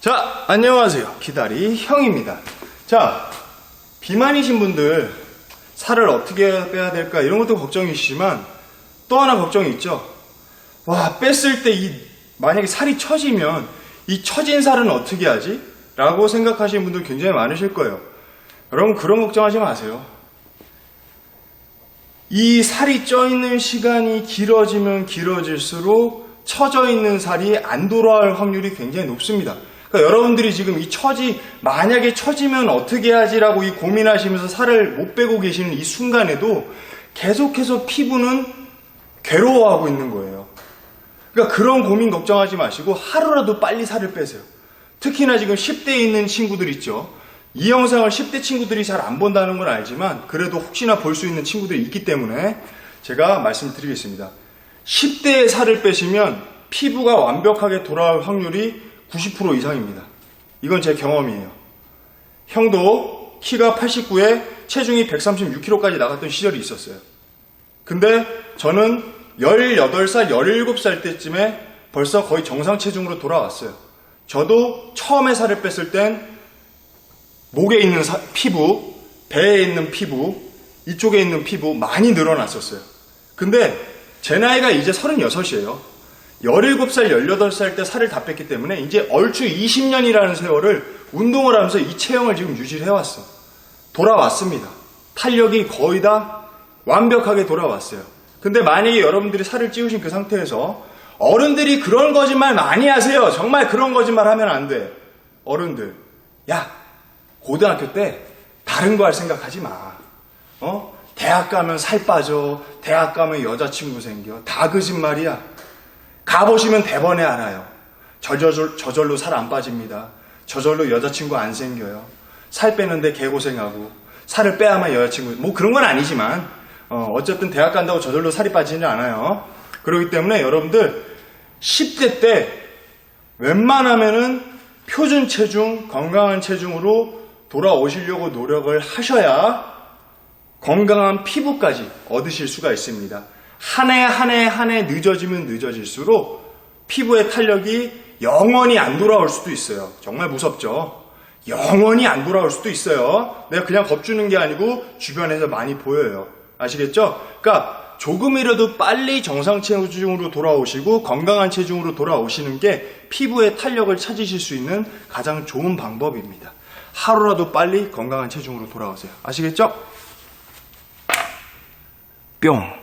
자, 안녕하세요. 기다리 형입니다. 자, 비만이신 분들 살을 어떻게 빼야 될까 이런 것도 걱정이시지만 또 하나 걱정이 있죠. 와, 뺐을 때 이 만약에 살이 처지면 이 처진 살은 어떻게 하지? 라고 생각하시는 분들 굉장히 많으실 거예요. 여러분 그런 걱정하지 마세요. 이 살이 쪄 있는 시간이 길어지면 길어질수록 처져 있는 살이 안 돌아올 확률이 굉장히 높습니다. 그러니까 여러분들이 지금 이 처지 만약에 처지면 어떻게 하지라고 이 고민하시면서 살을 못 빼고 계시는 이 순간에도 계속해서 피부는 괴로워하고 있는 거예요. 그러니까 그런 고민 걱정하지 마시고 하루라도 빨리 살을 빼세요. 특히나 지금 10대에 있는 친구들 있죠. 이 영상을 10대 친구들이 잘 안 본다는 건 알지만 그래도 혹시나 볼 수 있는 친구들이 있기 때문에 제가 말씀드리겠습니다. 10대에 살을 빼시면 피부가 완벽하게 돌아올 확률이 90% 이상입니다. 이건 제 경험이에요. 형도 키가 89에 체중이 136kg까지 나갔던 시절이 있었어요. 근데 저는 18살, 17살 때쯤에 벌써 거의 정상 체중으로 돌아왔어요. 저도 처음에 살을 뺐을 땐 목에 있는 사- 피부, 배에 있는 피부, 이쪽에 있는 피부 많이 늘어났었어요. 근데 제 나이가 이제 36이에요. 17살, 18살 때 살을 다 뺐기 때문에 이제 얼추 20년이라는 세월을 운동을 하면서 이 체형을 지금 유지를 해왔어. 돌아왔습니다. 탄력이 거의 다 완벽하게 돌아왔어요. 근데 만약에 여러분들이 살을 찌우신 그 상태에서 어른들이 그런 거짓말 많이 하세요. 정말 그런 거짓말 하면 안 돼. 어른들. 야, 고등학교 때 다른 거 할 생각하지 마. 어? 대학 가면 살 빠져. 대학 가면 여자친구 생겨. 다 거짓말이야. 가보시면 대번에 알아요. 저절로, 저절로 살 안 빠집니다. 저절로 여자친구 안 생겨요. 살 빼는데 개고생하고, 살을 빼야만 여자친구, 뭐 그런 건 아니지만, 어, 어쨌든 대학 간다고 저절로 살이 빠지지는 않아요. 그렇기 때문에 여러분들, 10대 때 웬만하면은 표준 체중, 건강한 체중으로 돌아오시려고 노력을 하셔야 건강한 피부까지 얻으실 수가 있습니다. 한 해 한 해 한 해 늦어지면 늦어질수록 피부의 탄력이 영원히 안 돌아올 수도 있어요. 정말 무섭죠? 영원히 안 돌아올 수도 있어요. 내가 그냥 겁주는 게 아니고 주변에서 많이 보여요. 아시겠죠? 그러니까 조금이라도 빨리 정상 체중으로 돌아오시고 건강한 체중으로 돌아오시는 게 피부의 탄력을 찾으실 수 있는 가장 좋은 방법입니다. 하루라도 빨리 건강한 체중으로 돌아오세요. 아시겠죠? 뿅.